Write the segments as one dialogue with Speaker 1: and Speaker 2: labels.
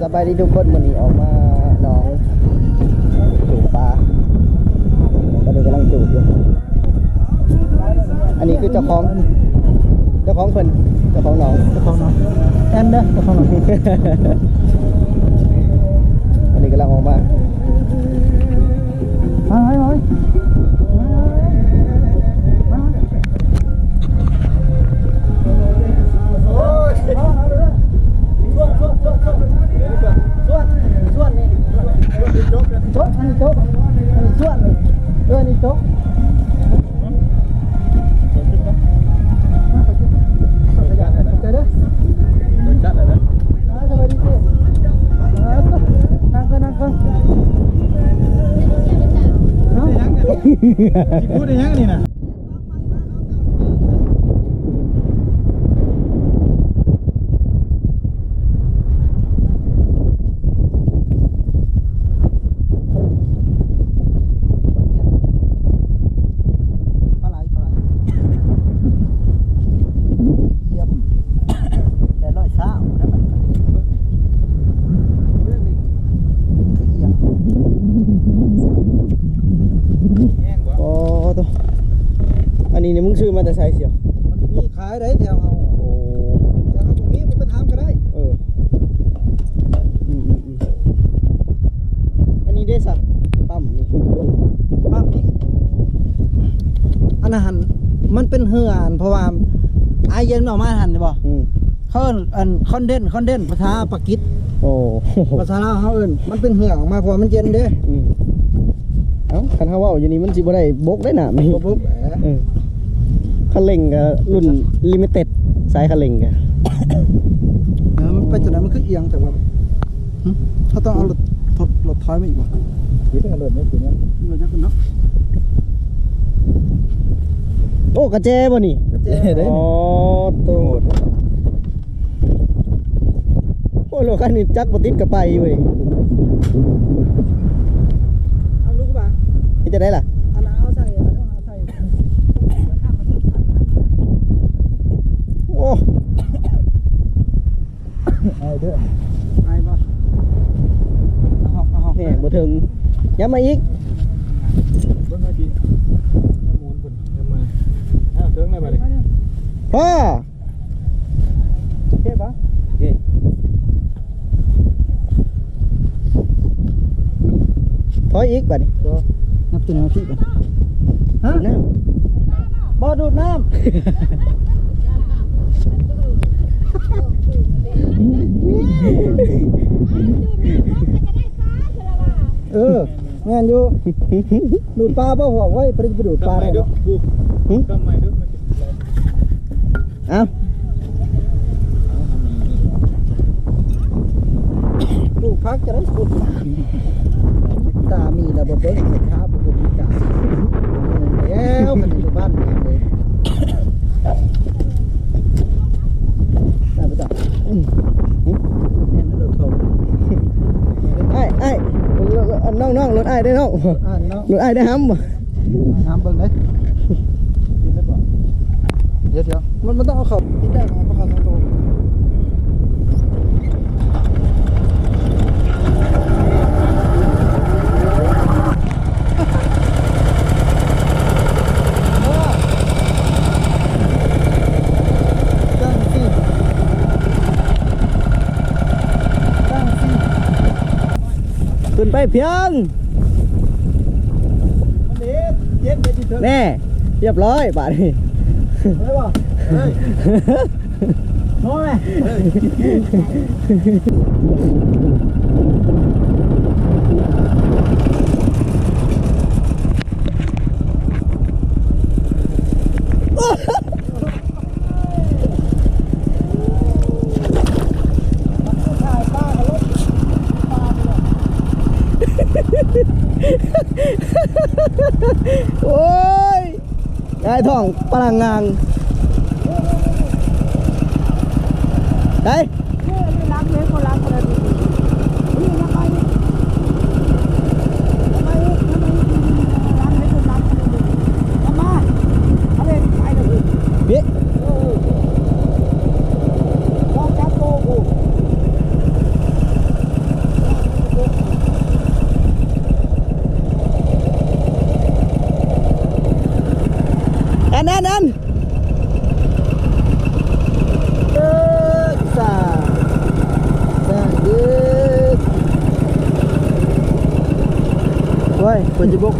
Speaker 1: สบายดีทุกคนวันนี้ออกมาหน้องจูบปลาตอนนี้กำลังจูบอยู่อันนี้คือเจ้าของ เจ้าของเพิ่นเจ้าของหนอง
Speaker 2: เจ้าของน้องแอนเด้อเจ้าของน้อง
Speaker 1: อันนี้กำลังออกมา
Speaker 2: มาเฮ้ยเฮ้ยส่วนอันนี้โจ๊กอัน นี้ส่วนนี่เออนี่โจ๊กเจอเด้อสวัสดีเจ้นั่งกันนั่งกันเนาะ
Speaker 3: พูดได้ยังนี่นะ
Speaker 2: ปลาไหลปลาไหลเยี่ยมแต่ร้อยเช้าได้ไหมเอียง
Speaker 3: แห้งบ่
Speaker 1: โอ้ตัวอันนี้นี่ มึงซื้อมาแต่ไซส์เสียว
Speaker 2: มันมีขายได้แถวเฮา
Speaker 1: โอ้
Speaker 2: แถวเฮาตรงนี้มันไปถามก็ได้
Speaker 1: เอออืมอืมอืมอันนี้ได้สักปั๊มนี่
Speaker 2: บ้างนี้อันนั้นหันมันเป็นเหืออันเพราะว่าไอายเย็นออกมาหันนี่บ่
Speaker 1: อืม
Speaker 2: เขาเอิ้นอันคอนเดนคอนเดนภาษาปากีส
Speaker 1: โอ้
Speaker 2: ภาษาลาวเขาเอิ้นมันเป็นเหือออกมาเพราะว่ามันเย็นเด้
Speaker 1: อืมเอ้าคันเฮาเว้าอยู่นี่มันสิบ่ได้บกได้น่ะนี่
Speaker 2: ปุ๊บปุ๊บแหม
Speaker 1: เออ คันเร่งก็รุ่นลิมิเต็ดสายคันเร่งก็
Speaker 2: เออมันไปจากไหนมันคือเอียงแต่ว่าหึเขาต้องเอารถรถรถถอยมาอีกบ่
Speaker 3: คิดกันเลยไม่ถึงนะ
Speaker 2: รถยักษ์เนาะ
Speaker 1: โอ้กระแจบ่นี่
Speaker 2: เจ๊ได้
Speaker 1: อ๋อตัวโอ้โลคันนี้จักบ่ติดกับไปเว้ย
Speaker 2: เอาลูกป่ะ
Speaker 1: นี่จะได้ล่ะ
Speaker 2: อันนั้นเอาใส่อันนั้นเอาใส่
Speaker 1: โอ้
Speaker 3: ไอ้เด้อ
Speaker 2: ไอ้บ่เอาหอกเอาหอก
Speaker 1: แหมบ่ถึงย้ำมาอีก
Speaker 3: เบิ่งให้ดีน้ำมูลเพิ่นเอามาอ้าวถึงแล้วบัดนี้
Speaker 1: พ่อ
Speaker 2: เจ็บปะ
Speaker 1: โอเคถอยอีกบัดนี้
Speaker 2: นับตัวไหนมาพี่ป่ะฮะ
Speaker 1: น้
Speaker 2: บ่ดูดน้ำเออแม่ นอยู่ำดูดปลาป่ะหัวไว้ไปไปดูดปลา
Speaker 3: ทำไม
Speaker 2: ได้
Speaker 3: เด้
Speaker 2: บ่
Speaker 3: อกูทำไมเด้อมันจะแรง
Speaker 1: เอ้า
Speaker 2: ดูกพักจะได้สุดตามีระบบเบิ้งเห็นครับผมมีกาแล้วมันอยู่บ้านมันเลยได้ปะจ๊ะอืมเนี่ยนั่นเราโทร
Speaker 1: ไอ้ไอ้ น้องน้องรถไอ้ได้น้อง
Speaker 2: อ่าเนาะ
Speaker 1: รถไอ้ได้ห้ำบ่
Speaker 2: น้ำเบิ้งเลยกินได้ป่ะเดี๋ยวเดี๋ยวมันมันต้องเอาเขาที่ได้ของเขาต้องโตตั้งสิตั้งสิ
Speaker 1: ขึ้น ไปเพียง
Speaker 2: มันเด็ดเย็นเด็ดที่เธอ
Speaker 1: แน่เรียบร้อยบาดนี้
Speaker 2: เฮ้ยบ่เฮ้ยน้อยเฮ้ย
Speaker 1: โอ้ยยายท่องพลังงานได้
Speaker 2: รักเล็ นั่
Speaker 1: นนั่นเอ
Speaker 2: อ
Speaker 1: สา
Speaker 2: สาเด้
Speaker 1: อว้ยคนจะบ
Speaker 2: ก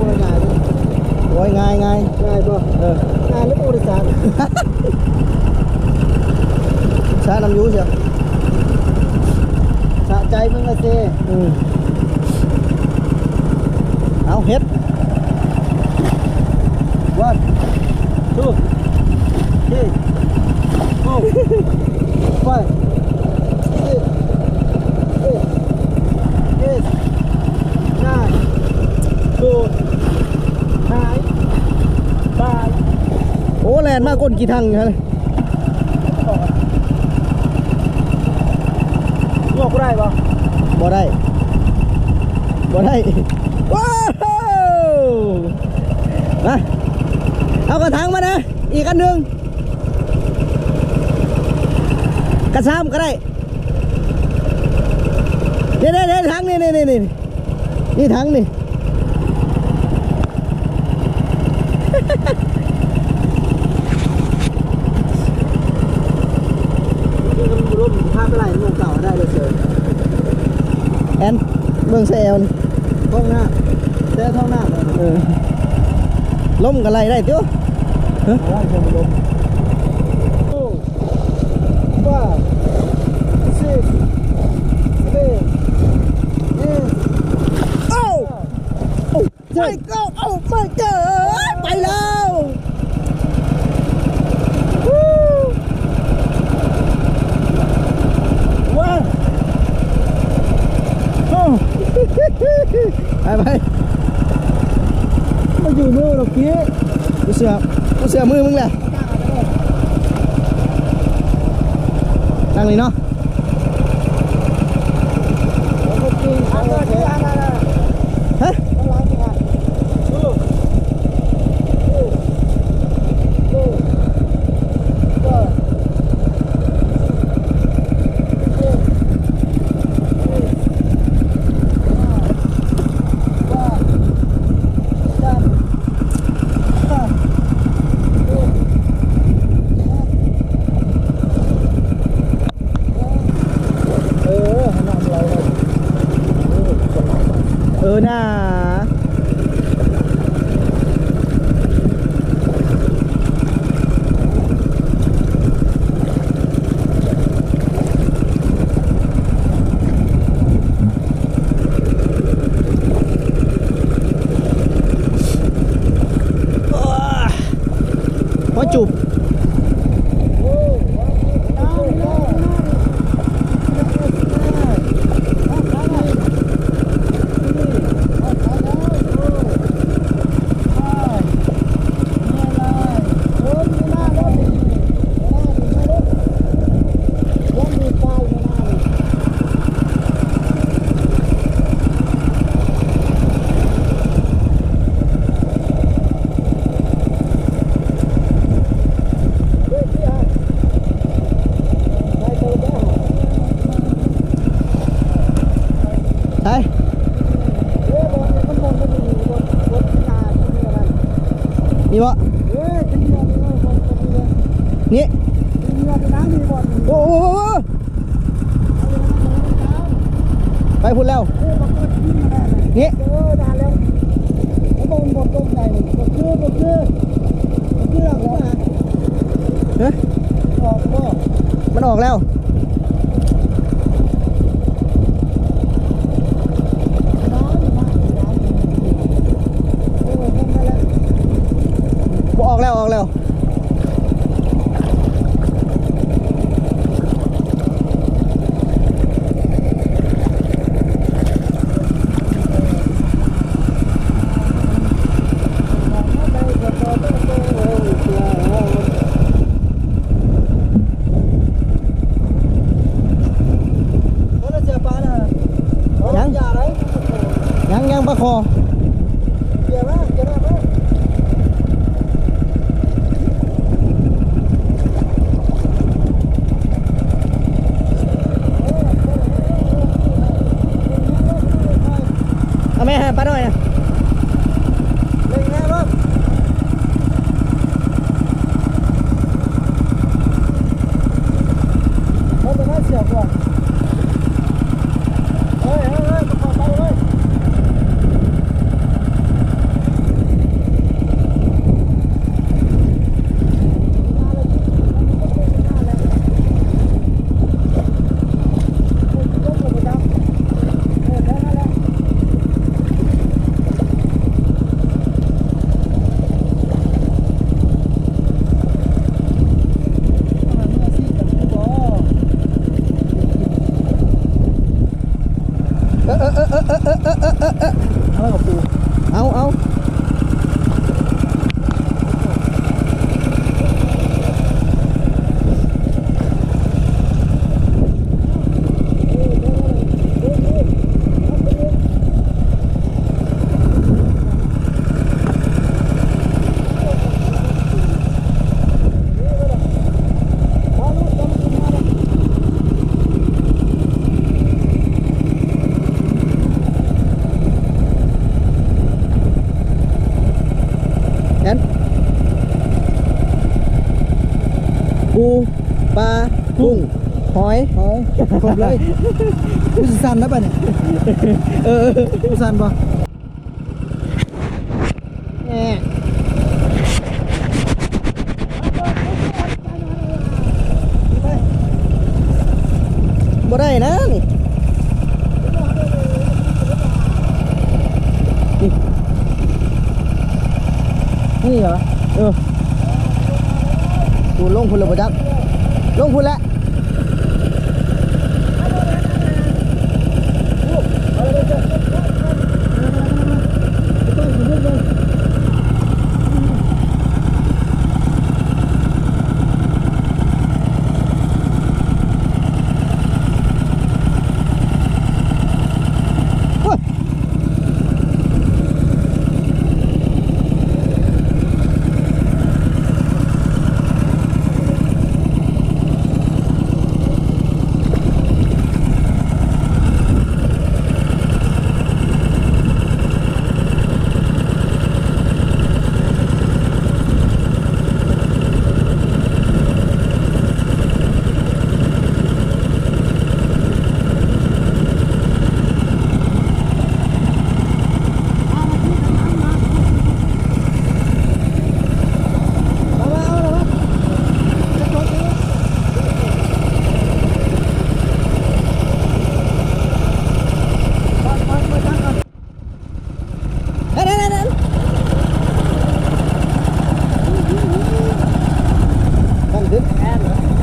Speaker 2: าก้นกี่ทังฮะ
Speaker 1: งอกได้ปะ
Speaker 2: บ่ได้บ่ได้ว้าวมาเอากระถางมานะ อีกอันหนึ่งกระซ้ำก็ได้เนี่ยเนี่ยทางนี่นี่นี่นี่นี่ทังนี่
Speaker 1: เบื้
Speaker 2: องเซล
Speaker 1: ท้องหน้าเซลท้องหน้าเอ
Speaker 2: อล้มกันไรได้ติ้วไปก็เอาไปเจอไปแล้ว
Speaker 1: ai
Speaker 2: vậy? Mà dù mưa đọc kia tôi sợ tôi sợ mưa mưng nè? Đang lên nó. นี่โอ้โหไปพูดแล้วนี่
Speaker 1: เออด่าแล้วผมบอกตรงใจผมชื่อผมชื่อผมชื่อหลัง
Speaker 2: เฮ้ย
Speaker 1: ออก
Speaker 2: มันออกแล้ว
Speaker 1: 嚯 เลย
Speaker 2: ค
Speaker 1: รเลย
Speaker 2: กูสิสั่นนะป่ะเนี่ย
Speaker 1: เออ
Speaker 2: กูสั่นป่ะ
Speaker 1: แหม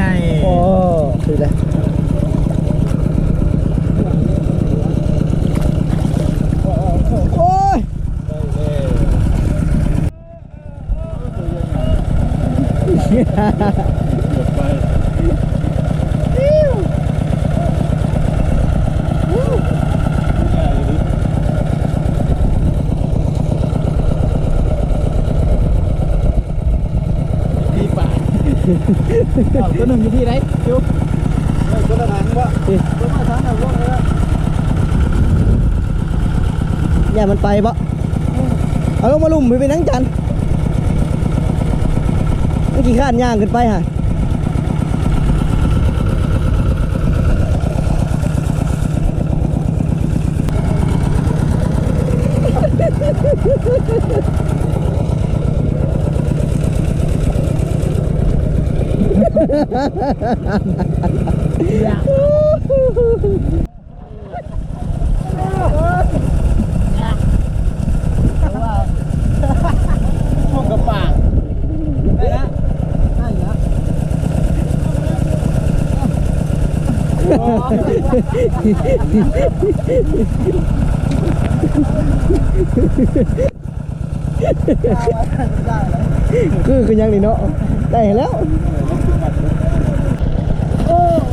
Speaker 1: venga. Eh,
Speaker 2: ตัวห
Speaker 1: นึ่งอยู่
Speaker 4: ที่ไหน
Speaker 1: จุ๊
Speaker 2: บตัวหนึ่งวะตัว
Speaker 1: มา
Speaker 3: สามหนึ่ง
Speaker 2: วะเนี่ย
Speaker 1: มันไปปะเอาลงมาลุ่มไปเป็นนังจันเมื่กี่ขั้นย่างขึ้นไปฮะ
Speaker 2: cứ cứ nhăn đi nó đây là Oh,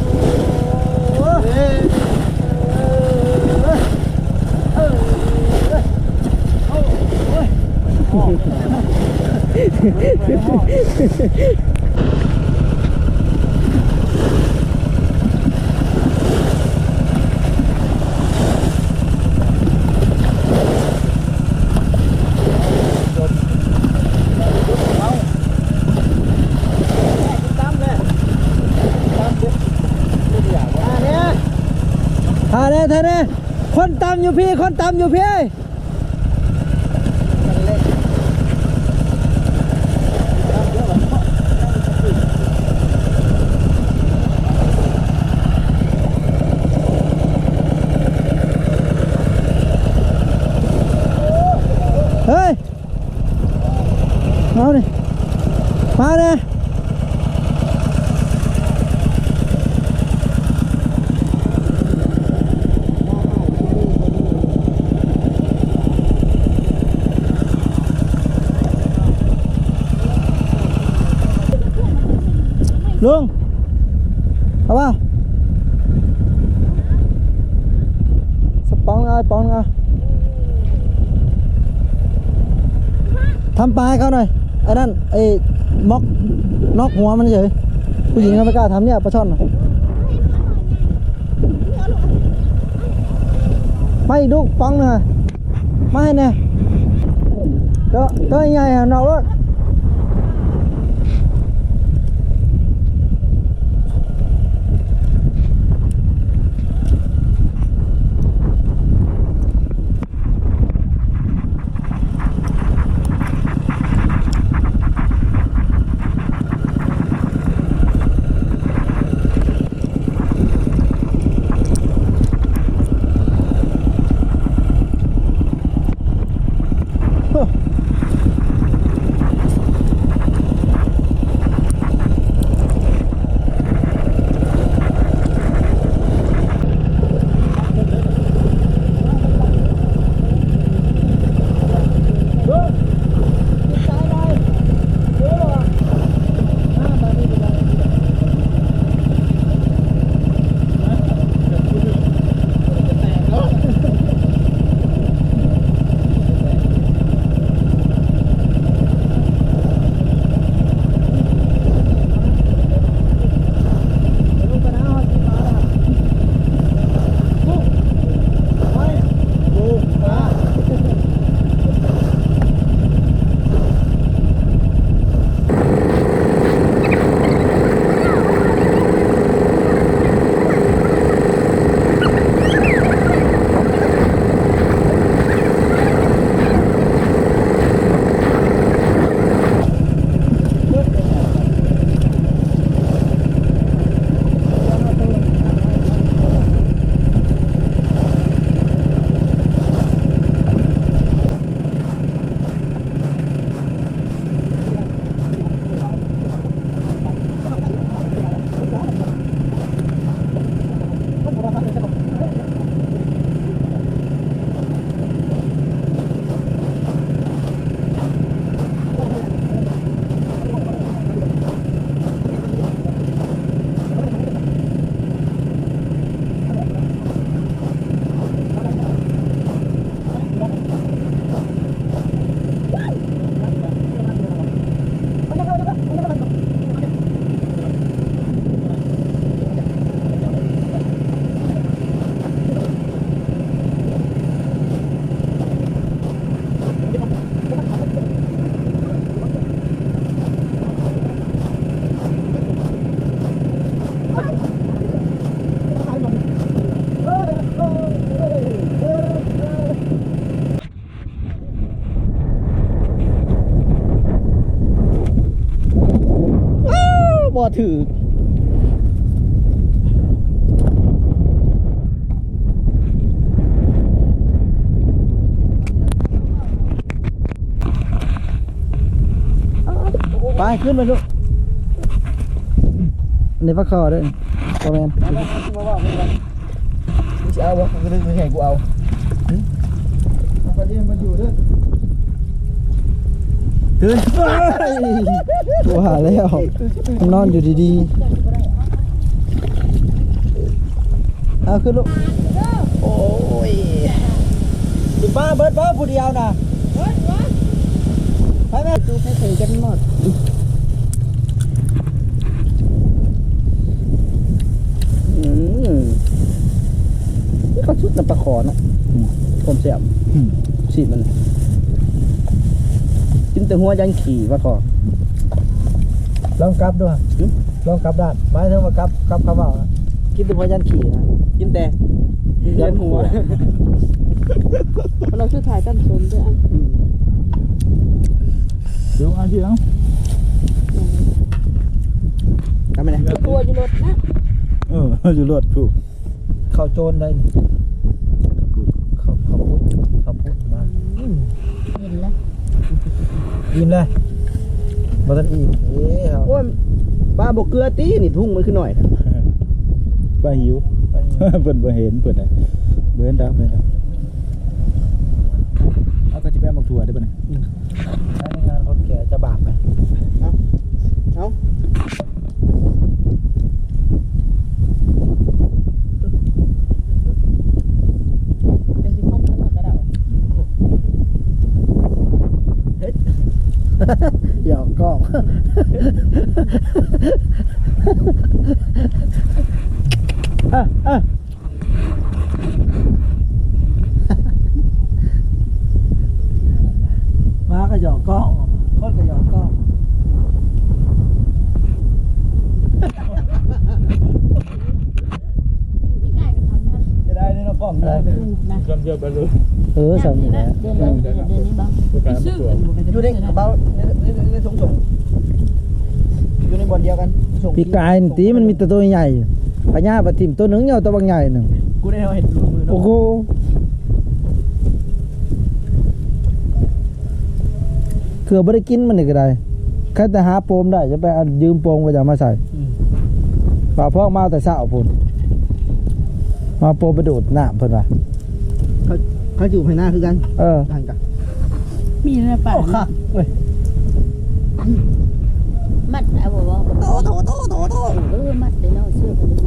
Speaker 2: อยู่พี่ คนตำอยู่พี่ เฮ้ย เอาดิมาเนี่ยลุง เอาเปล่าสกปองเอาปองเอาทำปลา ให้เขาหน่อยไอ้นั่นไอ้ม็อกนอกหัวมันเฉยผู้หญิงเขาไม่กล้าทำเนี่ยปลาช่อนน่ะไม่อีกลูกปองหน่อยไม่เนี่ยเด้อเด้อยังไงอะนอกรถ ถือไปขึ้นไปลูกในพักคอด้วยโอแมนจะเอาวะก็นึกไม่ให้กูเอา
Speaker 5: ไปเรียนมาอยู่เด้อ
Speaker 2: ขึ้นกูหาแล้วนอนอยู่ดีๆเอาขึ้นลูกโอ้ยดิป้าเบิร์ดเบิร์ดผู้เดียวนะไป
Speaker 1: ไป
Speaker 4: ดูไปถึงกันหมด
Speaker 1: อืมนี่ก็ชุดน้ำปลาคอเนาะผมแซ่บ
Speaker 3: อืม
Speaker 1: ฉีดมัน กินแต่หัวยันขี่ปลาคอ
Speaker 2: ลองกลับด้วย
Speaker 1: หึ
Speaker 2: ลองกลับด้านหมายถึงว่ากลับกลับคำว่า
Speaker 1: กินแต่หัวยันขี่นะกินแต่ยันหัว
Speaker 4: เราชื่อถ่ายตั้นสมด้วยอะ
Speaker 1: อืม
Speaker 3: เดี๋ยวเอาที่เอา
Speaker 1: ทำไมเนี่ย
Speaker 4: ตัวอยู่รถนะ
Speaker 3: เอออยู่รถผู้
Speaker 2: เข้าโจรได้นี่เข้าเข้าพุทธเข้าพุทธมาอืม
Speaker 4: เห็นแล้ว
Speaker 2: อิ่มเลยบ่ทันอิ่มเอ๊ะครับ
Speaker 1: โอ้ยปลาบกเกลือตีนี่ทุ่งมันขึ้นหน่อยนะ
Speaker 3: ปลาหิว
Speaker 2: ไปอิ่ม
Speaker 3: เพิ่นบ่เห็นเพิ่นน่ะบ่เห็นดอกเพิ่นดอกเอาก็สิไปเอาหมักถั่วได้ป่ะเนี่ย
Speaker 2: ใช้ในงานคนแก่จะบาปไหม
Speaker 1: เอา
Speaker 4: เป็นสิบหกแล้วก็ได้
Speaker 2: หยอกกล้อง
Speaker 1: อะอะ
Speaker 2: มาก็หยอกกล้องคนก็หยอกกล้อง
Speaker 4: พี่ไก่กับทำนั่น
Speaker 1: จะได้ในกล้ องได้
Speaker 4: นะ
Speaker 3: จำเยอะไปเลย
Speaker 2: เออสามีนะ
Speaker 4: เดือนนี้เดือนนี้บ้าง
Speaker 3: ผู้การหมักถั่ว
Speaker 1: อยู่ในกระเป๋าในในถุงส่งอยู่ในบ่อนเดียวกัน
Speaker 2: ปีกายตีมันมีตัวใหญ่พญาปลาทิมตัวหนึ่งเหยาวตัวบางใหญ่หนึ่ง
Speaker 1: กูได้เห็ดหลุดมือ
Speaker 2: โอ้โหเกือบไม่ได้กินมันนี่ก็ได้แค่แต่หาโปมได้จะไปยืมโปมก็จะเอามาใส่ป่าพ่อมาแต่เช้าพุ่น มาโปมไปดูดน้ำเพิ่นว่า
Speaker 1: เขาเขาอยู่ภายหน้าคือกัน
Speaker 2: เออ
Speaker 1: ทางกัน
Speaker 4: มีนะป่า
Speaker 1: โอ้ค่ะเว้ย
Speaker 4: มัดเอาบอกว่า
Speaker 1: โตโตโตโตโต
Speaker 4: เออมัดเดี๋ยวเราเชื่อกันเลย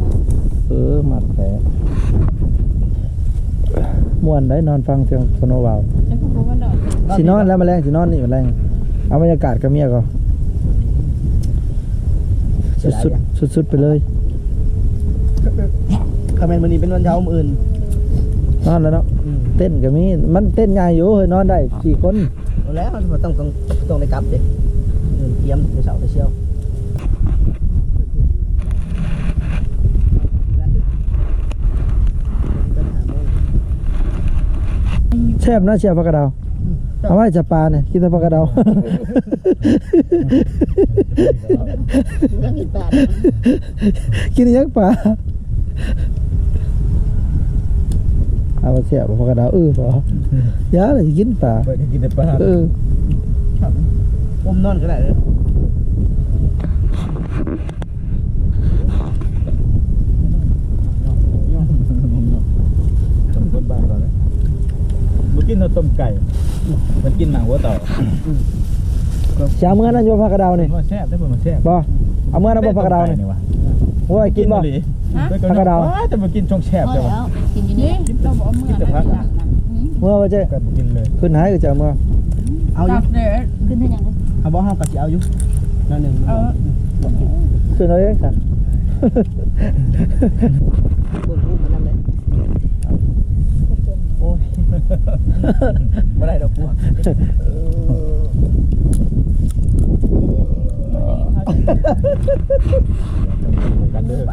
Speaker 2: เออมัดแผลม่วนได้นอนฟังเสียงสโนว์วาว
Speaker 4: ฉันก็บอกว่าเรา
Speaker 2: สินอนแล้วแมาแรงสินอนนี่แมาแรงเอาบรรยากาศกับเมียก็สุดสุดๆสุดๆไปเลย
Speaker 1: คาเมนมันนี้เป็นวันเช้ามื้ออื่น
Speaker 2: นอนแล้วเนาะเต้นก็มีมันเต้นใหญ่อยู่เฮ้ยนอนได้สี่คน
Speaker 1: เอาแล้วมันต้องต้องต้องได้กลับเด็กเตรียมไปเสาไปเชี่ยว
Speaker 2: แซ่บนะเชียวผักกระดาวเอาไว้จับปลาเนี่ยกินแต่ผักกระดาว
Speaker 4: ยังอีกบาท
Speaker 2: กินยังปลา เอามาเสียบผักกระเดาวเออพอยาเลยสิกินปลา
Speaker 3: ไปกินแต่ปลา
Speaker 2: เออ
Speaker 1: ผมนอนก็ได้เลย
Speaker 3: ต้มคนบ้านก่อนนะบ่กินเอาต้มไก่ มันกินหนังหัวเต่า
Speaker 2: เช้าเมื่อนั้นอยู่ผักกระเดาวนี่
Speaker 3: มันแซ่บได้บ่มันแซ่บ
Speaker 2: บ่เอาเมื่อนั้นบ่ผักกระเดาวนี่
Speaker 3: นี่วะ
Speaker 2: โอ้ยกินบ่
Speaker 3: อีหลี
Speaker 2: ผักกระเดา
Speaker 3: ว้แต่มากินช่องแซ่บ
Speaker 4: พอ
Speaker 3: จัง
Speaker 4: แล้ววกินอยู่นี่เราบอกเมื่อนะ
Speaker 2: เมื่อว่าจะ
Speaker 3: ก็บ่กินเลย
Speaker 2: ขึ้นหายก็จะเอามื่อ
Speaker 1: เอาอยู่
Speaker 4: ขึ้นได้ยังไง
Speaker 1: เอาบ่ห้ามกับสิเอาอยู่นั่นหนึ่ง
Speaker 4: เอา
Speaker 2: ขึ้นเอาเองค่ะ
Speaker 1: เบิ่งรูปมันนั่นเลยโอ้ยไม่ได้ดอกบัว
Speaker 3: กันเด้อ
Speaker 4: ห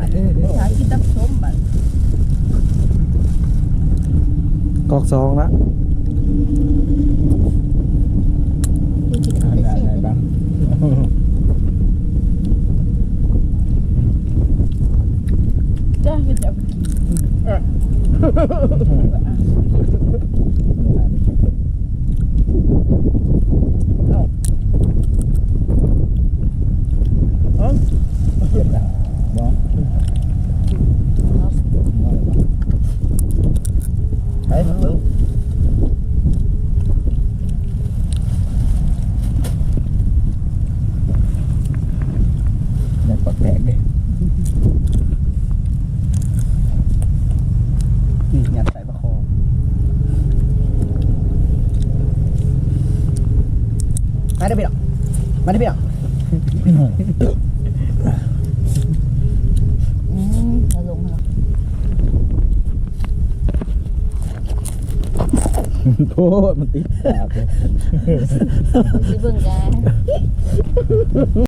Speaker 4: ากินตับส้มบัด
Speaker 2: กอกสองละ
Speaker 4: ที่กิน
Speaker 3: อ่า
Speaker 4: ได้
Speaker 3: ได้
Speaker 4: เสีย
Speaker 3: ได้บ้าง
Speaker 4: จ้าคือจะ
Speaker 3: เจ็บแล้วบ่
Speaker 1: ไปเบิ่ง
Speaker 3: อยากปักแตกเด้
Speaker 1: นี่ยัดใส่ประคอง
Speaker 3: มาที่พี่อะ
Speaker 1: อืมเอาลงแล้ว
Speaker 3: โทษ มันติดปากเลย
Speaker 1: สิเบิ่งกัน